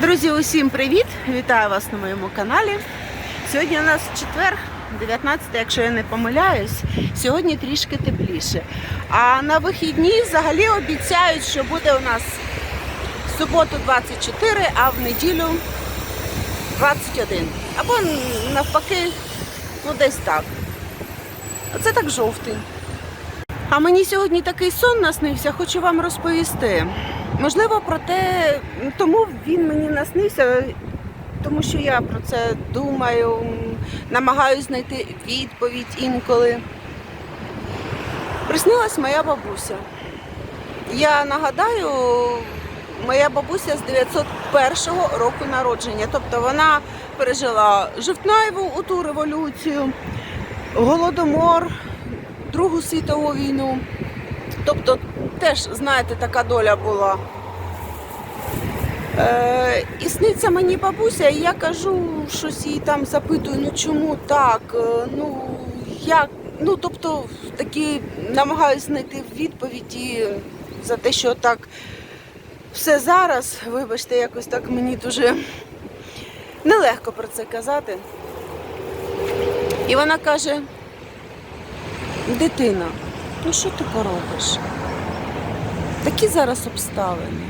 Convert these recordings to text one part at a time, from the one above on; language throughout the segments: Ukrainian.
Друзі, усім привіт! Вітаю вас на моєму каналі. Сьогодні у нас четвер, 19, якщо я не помиляюсь. Сьогодні трішки тепліше. А на вихідні взагалі обіцяють, що буде у нас в суботу 24, а в неділю 21. Або навпаки, ну десь так. Оце так жовтий. А мені сьогодні такий сон наснився, хочу вам розповісти. Можливо, про те, тому він мені наснився, тому що я про це думаю, намагаюся знайти відповідь інколи. Приснилась моя бабуся. Я нагадаю, моя бабуся з 901 року народження. Тобто вона пережила жовтневу у ту революцію, голодомор, Другу світову війну. Тобто теж, знаєте, така доля була. Е, і сниться мені бабуся, і я кажу, щось їй там запитую, ну чому так? Е, Ну як? Ну, тобто, такі намагаюся знайти відповіді за те, що так все зараз, вибачте, якось так мені дуже нелегко про це казати. І вона каже, дитина, ну що ти поробиш? Такі зараз обставини.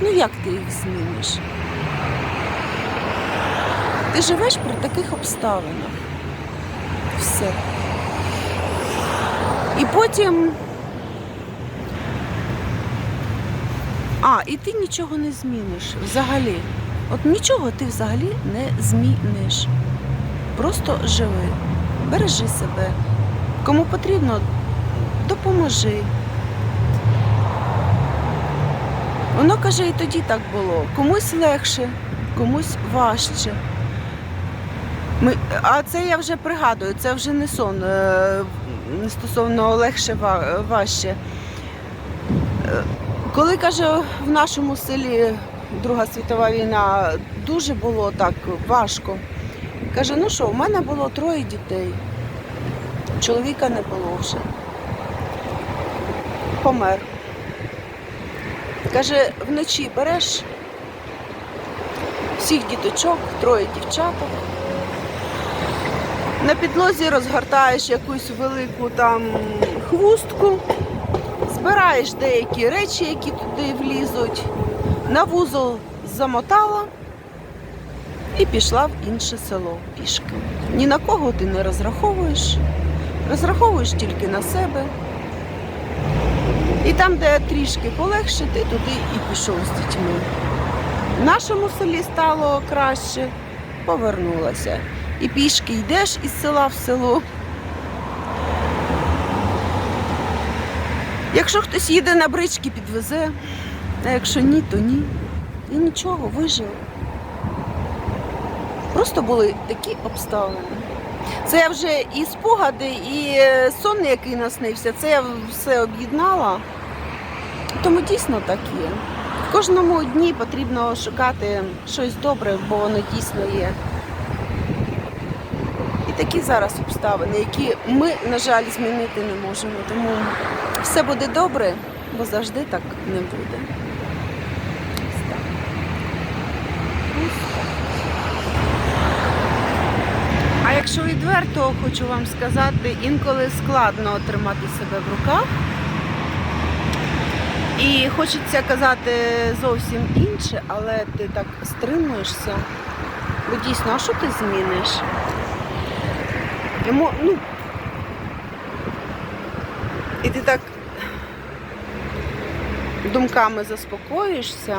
Ну як ти їх зміниш? Ти живеш при таких обставинах. Все. І потім. А, і ти нічого не зміниш взагалі. От нічого ти взагалі не зміниш. Просто живи, бережи себе. Кому потрібно, допоможи. Воно каже, і тоді так було. Комусь легше, комусь важче. Ми, а це я вже пригадую, це вже не сон е, стосовно легше ва- важче. Е, Коли каже, в нашому селі Друга світова війна дуже було так важко. Каже, ну що, в мене було троє дітей. Чоловіка не було вже. Помер. Каже, вночі береш всіх діточок, троє дівчаток. На підлозі розгортаєш якусь велику там хвустку, збираєш деякі речі, які туди влізуть, на вузол замотала і пішла в інше село пішки. Ні на кого ти не розраховуєш, розраховуєш тільки на себе. І там, де трішки полегше, ти туди і пішов з дітьми. В нашому селі стало краще, повернулася. І пішки йдеш із села в село. Якщо хтось їде на брички, підвезе, а якщо ні, то ні. І нічого, вижив. Просто були такі обставини. Це я вже і спогади, і е, сон, який наснився, це я все об'єднала. Тому дійсно так є. В кожному дні потрібно шукати щось добре, бо воно дійсно є. І такі зараз обставини, які ми, на жаль, змінити не можемо. Тому все буде добре, бо завжди так не буде. А якщо відверто хочу вам сказати, інколи складно тримати себе в руках. І хочеться казати зовсім інше, але ти так стримуєшся. Бо дійсно, а що ти зміниш? Йому, ну, і ти так думками заспокоїшся.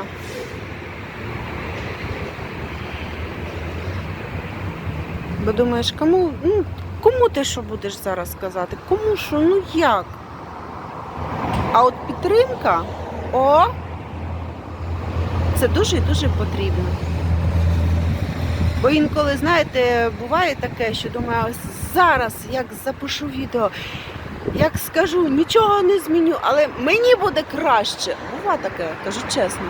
Бо думаєш, кому, ну, кому ти що будеш зараз казати? Кому що, ну як? А от підтримка, о, це дуже і дуже потрібно. Бо інколи, знаєте, буває таке, що думаю, ось зараз як запишу відео, як скажу, нічого не зміню, але мені буде краще. Бува таке, кажу чесно.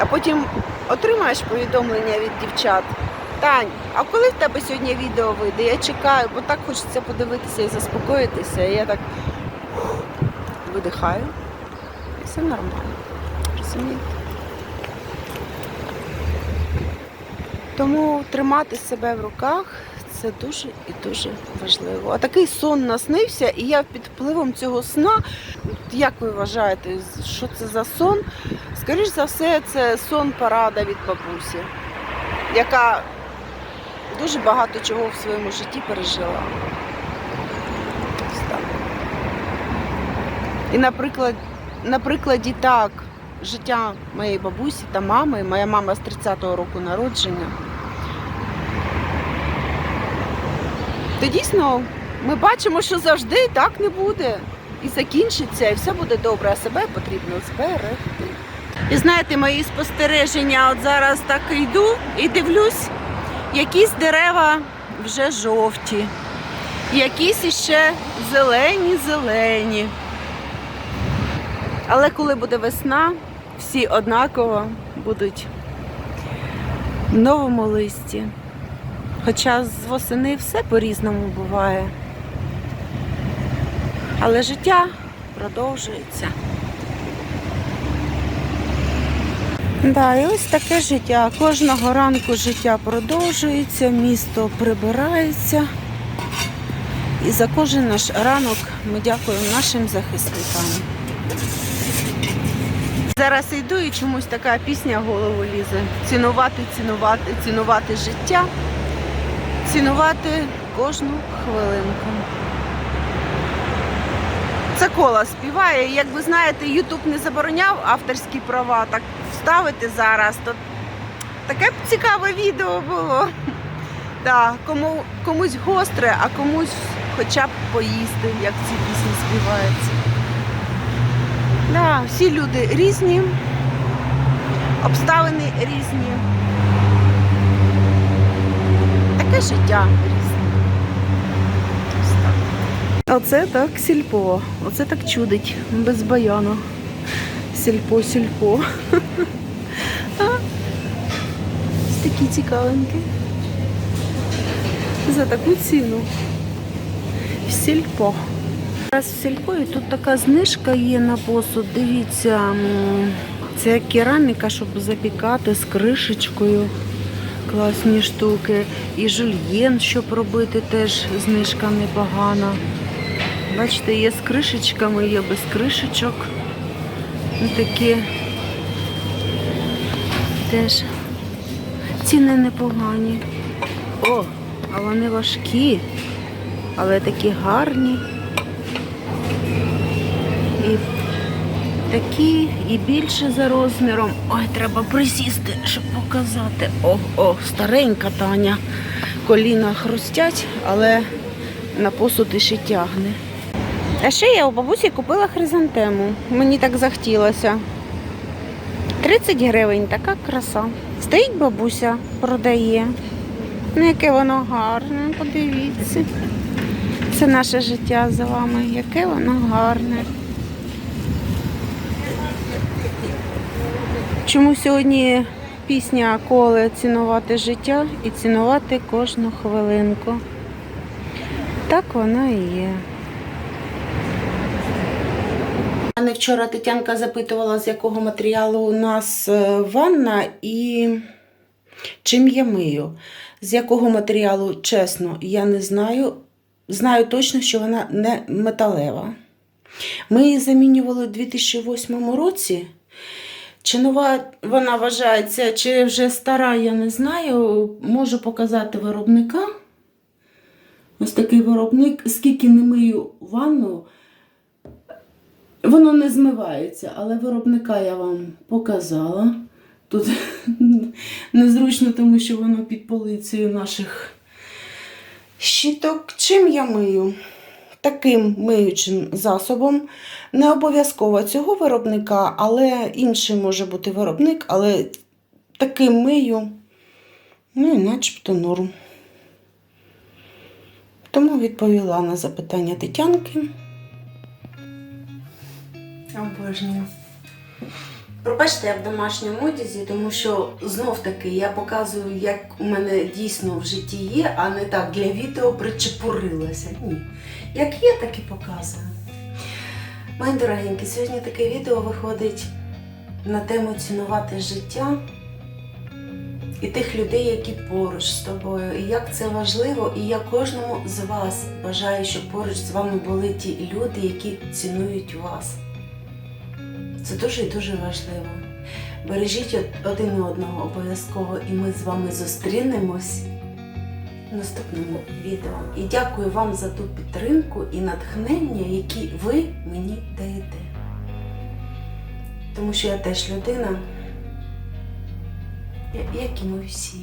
А потім отримаєш повідомлення від дівчат. Тань, а коли в тебе сьогодні відео вийде? Я чекаю, бо так хочеться подивитися і заспокоїтися. І я так видихаю. І все нормально. Розумієте? Тому тримати себе в руках це дуже і дуже важливо. А такий сон наснився, і я під впливом цього сна, як ви вважаєте, що це за сон? Скоріш за все, це сон парада від бабусі, яка дуже багато чого в своєму житті пережила. Ось так. І, наприклад, на прикладі так, життя моєї бабусі та мами, моя мама з 30-го року народження. То дійсно ми бачимо, що завжди так не буде. І закінчиться, і все буде добре, а себе потрібно зберегти. І знаєте, мої спостереження, от зараз так йду і дивлюсь, якісь дерева вже жовті, якісь іще зелені-зелені. Але коли буде весна, всі однаково будуть в новому листі. Хоча з восени все по-різному буває. Але життя продовжується. Да, і ось таке життя. Кожного ранку життя продовжується, місто прибирається. І за кожен наш ранок ми дякуємо нашим захисникам. Зараз йду і чомусь така пісня в голову лізе. Цінувати, цінувати, цінувати життя, цінувати кожну хвилинку. Це кола співає. Як ви знаєте, Ютуб не забороняв авторські права, так вставити зараз, то таке б цікаве відео було. Да, кому, комусь гостре, а комусь хоча б поїсти, як в цій пісні співається. Да, всі люди різні, обставини різні. Таке життя різне. Оце так сільпо. Оце так чудить без баяну. Сільпо, сільпо. Ось такі цікавинки. За таку ціну. В сільпо. Зараз в сільпо і тут така знижка є на посуд. Дивіться, це кераміка, щоб запікати з кришечкою. Класні штуки. І жульєн, щоб робити, теж знижка непогана. Бачите, є з кришечками, є без кришечок. Ну, Такі теж ціни непогані. О, а вони важкі, але такі гарні. І такі, і більше за розміром. Ой, треба присісти, щоб показати. О, о, старенька Таня. Коліна хрустять, але на посуд іще тягне. А ще я у бабусі купила хризантему. Мені так захотілося. 30 гривень, така краса. Стоїть бабуся, продає. Ну, яке воно гарне, подивіться. Це наше життя за вами, яке воно гарне. Чому сьогодні пісня коле цінувати життя і цінувати кожну хвилинку? Так воно і є. Мене вчора Тетянка запитувала, з якого матеріалу у нас е, ванна і чим я мию. З якого матеріалу, чесно, я не знаю. Знаю точно, що вона не металева. Ми її замінювали у 2008 році. Чи нова вона вважається, чи вже стара, я не знаю. Можу показати виробника. Ось такий виробник, скільки не мию ванну, воно не змивається, але виробника я вам показала. Тут незручно, тому що воно під полицею наших щіток. Чим я мию? Таким миючим засобом. Не обов'язково цього виробника, але інший може бути виробник, але таким мию, ну і начебто норм. Тому відповіла на запитання Тетянки. Обожнюю. Пробачте, я в домашньому одязі, тому що знов таки я показую, як у мене дійсно в житті є, а не так для відео причепурилася. Ні. Як є, так і показую. Мої дорогенькі, сьогодні таке відео виходить на тему цінувати життя і тих людей, які поруч з тобою, і як це важливо, і я кожному з вас бажаю, щоб поруч з вами були ті люди, які цінують вас. Це дуже і дуже важливо. Бережіть один одного обов'язково, і ми з вами зустрінемось в наступному відео. І дякую вам за ту підтримку і натхнення, які ви мені даєте. Тому що я теж людина, як і ми всі.